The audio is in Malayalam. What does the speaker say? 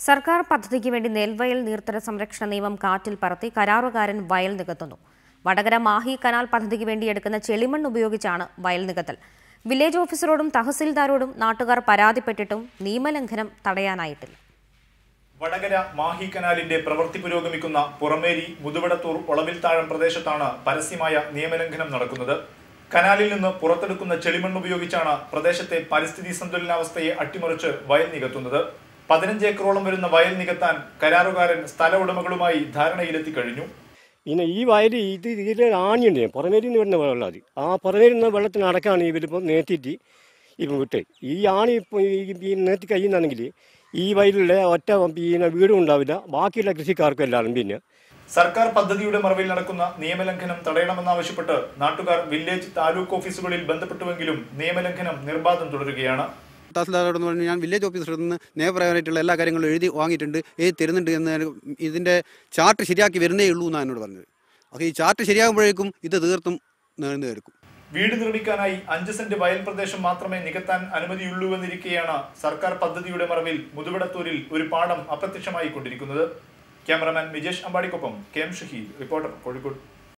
സർക്കാർ പദ്ധതിക്ക് വേണ്ടി നെൽവയൽ നീർത്തട സംരക്ഷണ നിയമം കാറ്റിൽ പറത്തി കരാറുകാരൻ വയൽ നികത്തുന്നു. വടകര മാഹി കനാൽ പദ്ധതിക്ക് വേണ്ടി എടുക്കുന്ന ചെളിമണ്ണ് ഉപയോഗിച്ചാണ് വയൽ നികത്തൽ. വില്ലേജ് ഓഫീസറോടും തഹസിൽദാരോടും നാട്ടുകാർ പരാതിപ്പെട്ടിട്ടും നിയമലംഘനം തടയാനായിട്ടില്ല. വടകര മാഹി കനാലിന്റെ പ്രവൃത്തി പുരോഗമിക്കുന്ന പുറമേരി മുതുവടത്തൂർ ഒളവിൽ താഴം പ്രദേശത്താണ് പരസ്യമായ നിയമലംഘനം നടക്കുന്നത്. കനാലിൽ നിന്ന് പുറത്തെടുക്കുന്ന ചെളിമണ്ണ് ഉപയോഗിച്ചാണ് പ്രദേശത്തെ പരിസ്ഥിതി സന്തുലനാവസ്ഥയെ അട്ടിമറിച്ച് വയൽ നികത്തുന്നത്. പതിനഞ്ച് ഏക്കറോളം വരുന്ന വയൽ നികത്താൻ കരാറുകാരൻ സ്ഥല ഉടമകളുമായി ധാരണയിലെത്തി കഴിഞ്ഞു. പിന്നെ ഈ വയൽ ഇത് ഇതിൽ ആണിയുണ്ട് പുറമേരി നിന്ന് വരുന്ന വെള്ളം അത്. ആ പുറമേരി നിന്ന് വെള്ളത്തിന് അടക്കാണ് ഇവരിപ്പോൾ നേത്തിയിട്ട് ഇപ്പം വിട്ട്. ഈ ആണി ഇപ്പോൾ ഈ നേത്തി കഴിയുന്നാണെങ്കിൽ ഈ വയലിലെ ഒറ്റ പിന്നെ വീടും ഉണ്ടാവില്ല. ബാക്കിയുള്ള കൃഷിക്കാർക്കും എല്ലാവരും പിന്നെ. സർക്കാർ പദ്ധതിയുടെ മറവിൽ നടക്കുന്ന നിയമലംഘനം തടയണമെന്നാവശ്യപ്പെട്ട് നാട്ടുകാർ വില്ലേജ് താലൂക്ക് ഓഫീസുകളിൽ ബന്ധപ്പെട്ടുവെങ്കിലും നിയമലംഘനം നിർബാധം തുടരുകയാണ്. തഹസിൽദാരോടെന്ന് പറഞ്ഞു ഞാൻ വില്ലേജ് ഓഫീസറിൽ നിന്ന് നിയമപരമായിട്ടുള്ള എല്ലാ കാര്യങ്ങളും എഴുതി വാങ്ങിയിട്ടുണ്ട് എഴുതി തരുന്നുണ്ട് എന്ന് ഇതിന്റെ ചാർട്ട് ശരിയാക്കി വരുന്നേ ഉള്ളൂ എന്നാണ് എന്നോട് പറഞ്ഞത്. അപ്പോൾ ഈ ചാർട്ട് ശരിയാകുമ്പോഴേക്കും ഇത് തീർത്തും നീണ്ടു തീർക്കും വീട് നിർമ്മിക്കാനായി അഞ്ച് സെന്റ് വയൽ പ്രദേശം മാത്രമേ നികത്താൻ അനുമതിയുള്ളൂവെന്നിരിക്കെയാണ് സർക്കാർ പദ്ധതിയുടെ മറവിൽ മുതുവിടത്തൂരിൽ ഒരു പാഠം അപ്രത്യക്ഷമായി കൊണ്ടിരിക്കുന്നത് ക്യാമറമാൻ മിജേഷ് അമ്പാടിക്കൊപ്പം K M Shaheed reporter Kozhikode.